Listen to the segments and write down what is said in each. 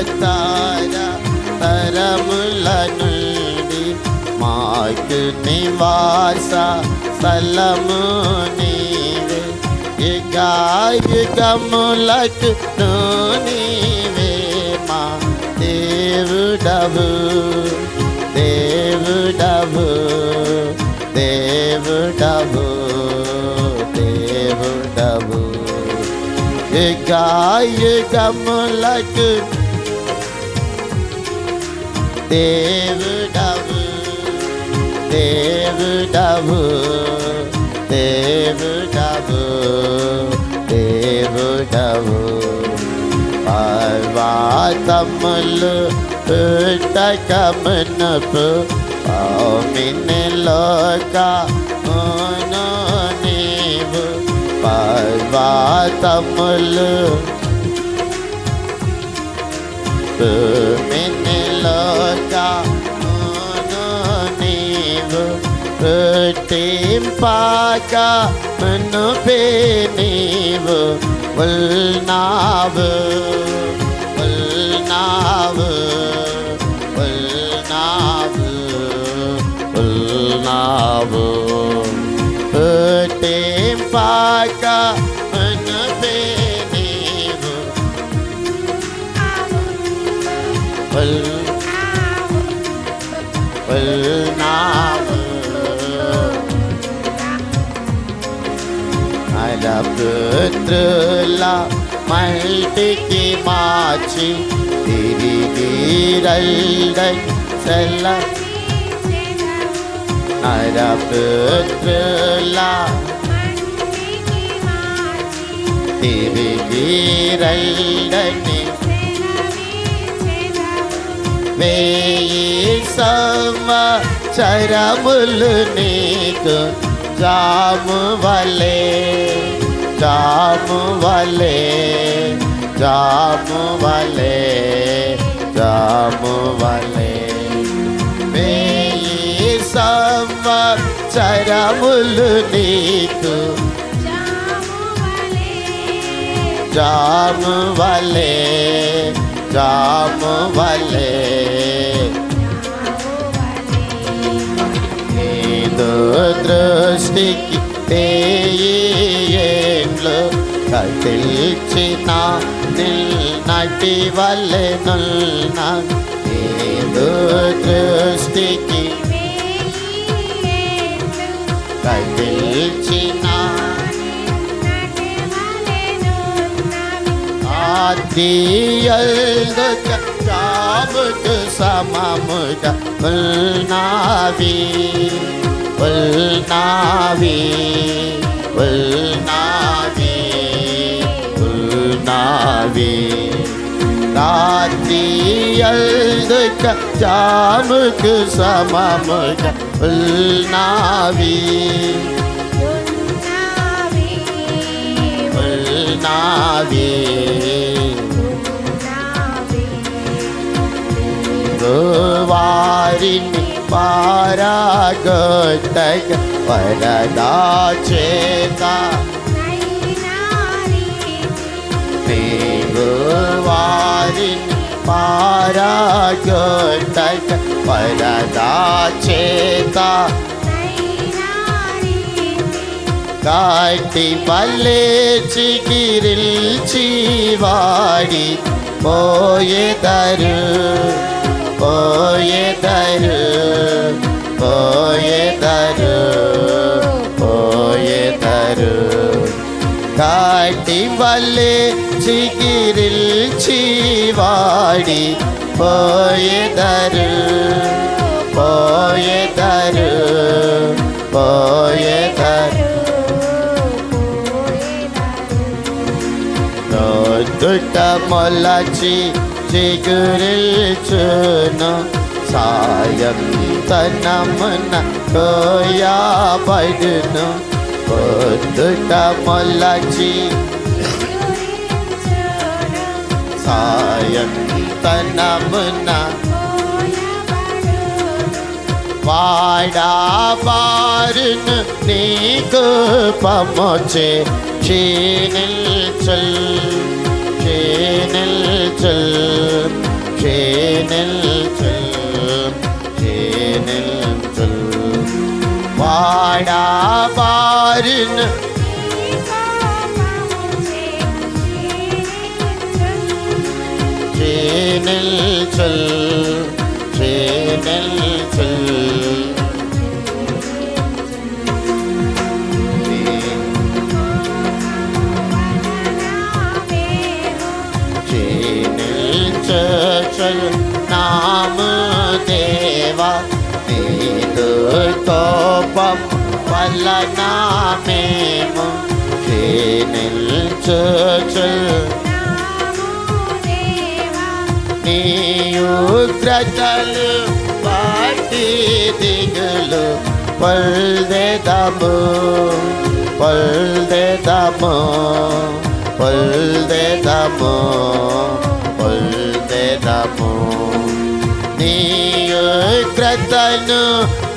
తరతర తరముల నుండి మాకు నివాస సలము నీవే. యుగాయుగములకు నీవే మా దేవుడవు దేవుడవు దేవుడవు దేవుడవు. యుగాయుగములకు దేవుడవు దేవుడవు దేవుడవు దేవుడవు పర్వాతములు పుట్టకమునపు పామినిలోక మును నీవు. పర్వాతములు మినిలోక പാക്ക മണ്ണു പേനീവ് വൽനാവ് വൽനാവ് വൽനാവ് വൽനാവ് പേട്ടേം പാക്ക മണ്ണു പേനീവ് വൽ വൽനാവ് पुत्रला मल्टी के माची, तेरी धीरल सला। नर पुत्रला तेरी धीरल वे सम चरमुल नेक जाम वाले జాము వలే జాము వలే జాము వలే. వేయి సంవత్సరములు నీకు జాము వలే జాము వలే. దృష్టికి పేయేండ్లు కటిల్చిన నటి వల్లే నుల్న దృష్టికి. కటిల్చిన ఆదియల్దుక జాముకు సమముక ఉల్నావి ఉల్నావి ఉల్నావి. ನಾವೇ ராத்தியல்துக்க சாமுக்கு சமமுக உள்நாவி உள்நாவி வாரின் பாராகத்தக வரதாச்சேதா జాముకు సమముక ఉల్నావి ఉల్నావి వారిని పారాగొట్టగ వరదా చేత నీవు వారిని పారాగొట్టగ వరదా చేత కాటి పల్లె കാട്ടി വല്ലേ ചികിരിൽ ചീവാടി പോയതരു പോയതരു പോയതരു നോട്ടുട്ട മൊല്ലച്ചി ചികിരിൽ ചുനു സായം തന്നമുന്ന കോയാ പടുന്നു બધતા મલાજી સાયક તનમના વાડા બારન નીક પમચે ચેનલ ચલ ચેનલ ચલ ચેનલ ચલ ચેનલ വാടാപാരിന് ക്ഷേനിൽച്ചൽ ക്ഷേനിൽച്ചൽ ക്ഷീണിച്ചൽ നാമദേവ നീതുകോപം వలన మేము నిల్చు నీయుద్రతలు వాటి దిగులు పొల్దెదము. పొల్దెదము. పొల్దెదము. పొల్దెదము. నీయుద్రతను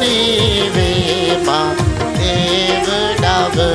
నీవే మా దేవుడవు దేవుడవు.